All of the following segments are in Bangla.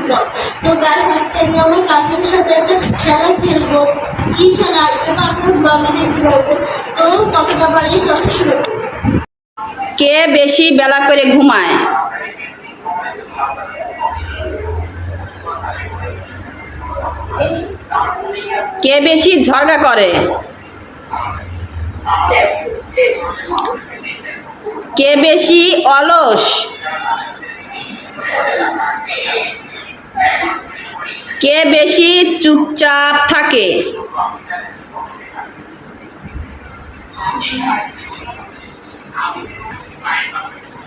ব্লগ তো গাছ আজকে আমি আমার সাথে একটা খেলা খেলব। কি খেলা? সেটা আপনার ব্লগে দেখতে তো কথাটা বাড়িয়ে শুরু কে বেশি বেলা করে ঘুমায়? কে বেশি ঝগড়া করে? কে বেশি অলস? কে বেশি চুপচাপ থাকে?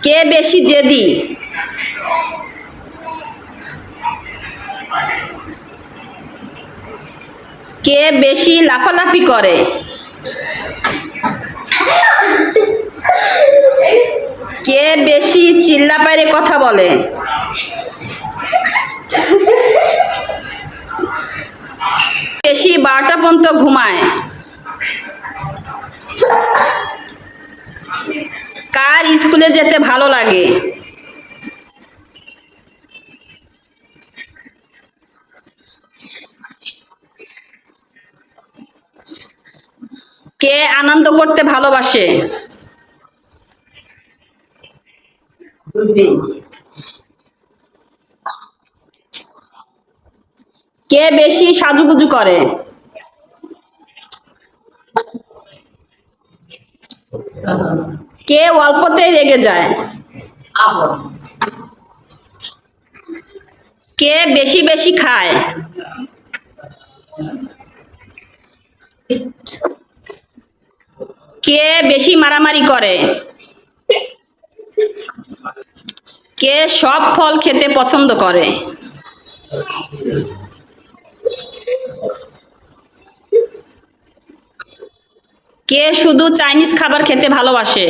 কে বেশি জেদি? কে বেশি লাফালাফি করে কে বেশি চিল্লা পাইরে কথা বলে। বেশি বারোটা পর্যন্ত ঘুমায়। কার স্কুলে যেতে ভালো লাগে? কে আনন্দ করতে ভালোবাসে? কে বেশি সাজুগুজু করে? কে অল্পতেই রেগে যায়? কে বেশি বেশি খায়? কে বেশি মারামারি করে? কে সব ফল খেতে পছন্দ করে? কে শুধু চাইনিজ খাবার খেতে ভালোবাসে?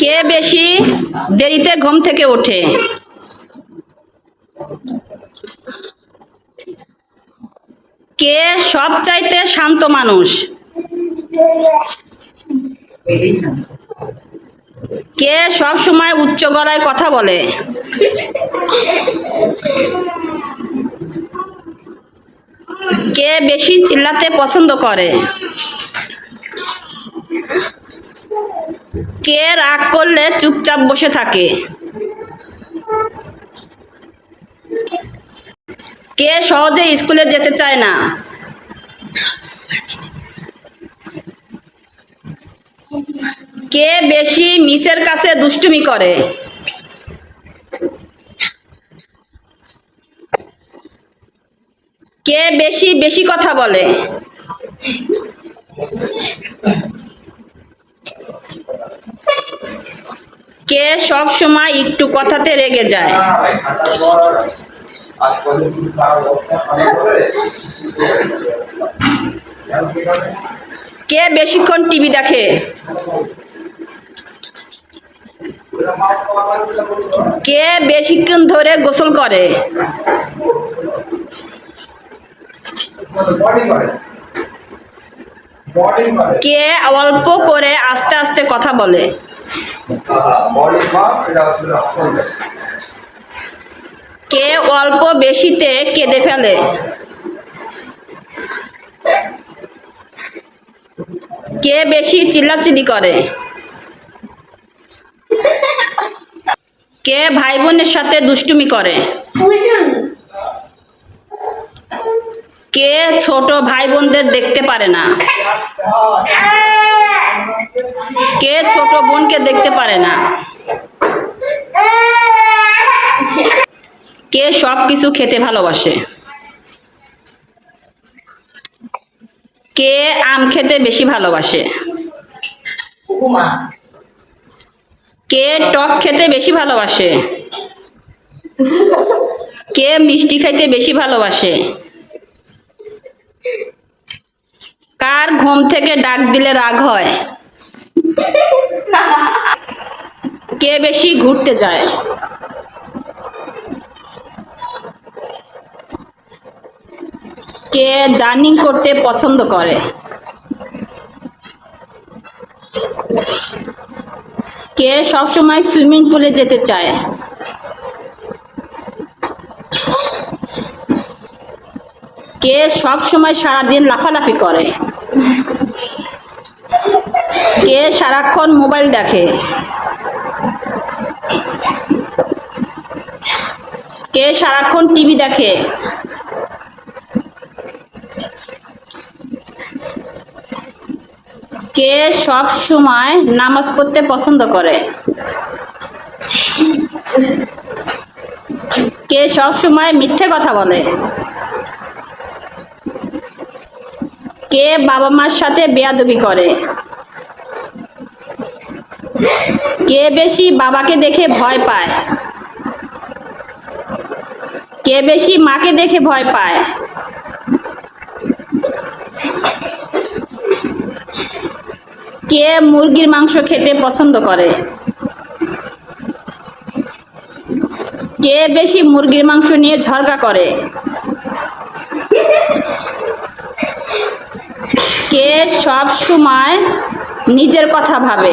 কে বেশি দেরিতে ঘুম থেকে ওঠে? কে সব চাইতে শান্ত মানুষ? কে সব সময় উচ্চ গলায় কথা বলে? কে বেশি চিল্লাতে পছন্দ করে? কে রাগ করলে চুপচাপ বসে থাকে? কে সহজে স্কুলে যেতে চায় না? কে বেশি মিসের কাছে দুষ্টুমি করে? কে বেশি বেশি কথা বলে? কে সব সময় একটু কথাতে রেগে যায়? কে বেশিক্ষণ টিভি দেখে? কে বেশিক্ষণ ধরে গোসল করে? কে অল্প করে আস্তে আস্তে কথা বলে? কে অল্প বেশিতে কেঁদে ফেলে? কে বেশি চিল্লাচিল্লি করে? কে ভাই বোনের সাথে দুষ্টুমি করে? কে ছোট ভাই বোনদের দেখতে পারে না? কে ছোট বোনকে দেখতে পারে না কে সব কিছু খেতে ভালোবাসে। কে আম খেতে বেশি ভালোবাসে? কে টক খেতে বেশি ভালোবাসে? কে মিষ্টি খাইতে বেশি ভালোবাসে? কার ঘুম থেকে ডাক দিলে রাগ হয়? কে বেশি ঘুরতে যায়? কে জার্নিং করতে পছন্দ করে? কে সবসময় সুইমিং পুলে যেতে চায়? কে সবসময় সারাদিন লাফালাফি করে? কে সারাক্ষণ মোবাইল দেখে? কে সারাক্ষণ টিভি দেখে? কে সব সময় নামাজ পড়তে পছন্দ করে? কে সব সময় মিথ্যে কথা বলে? কে বাবা মার সাথে বেয়াদবি করে? কে বেশি বাবাকে দেখে ভয় পায়? কে বেশি মাকে দেখে ভয় পায়? কে মুরগির মাংস খেতে পছন্দ করে? কে বেশি মুরগির মাংস নিয়ে ঝরগা করে? কে সব সময় নিজের কথা ভাবে?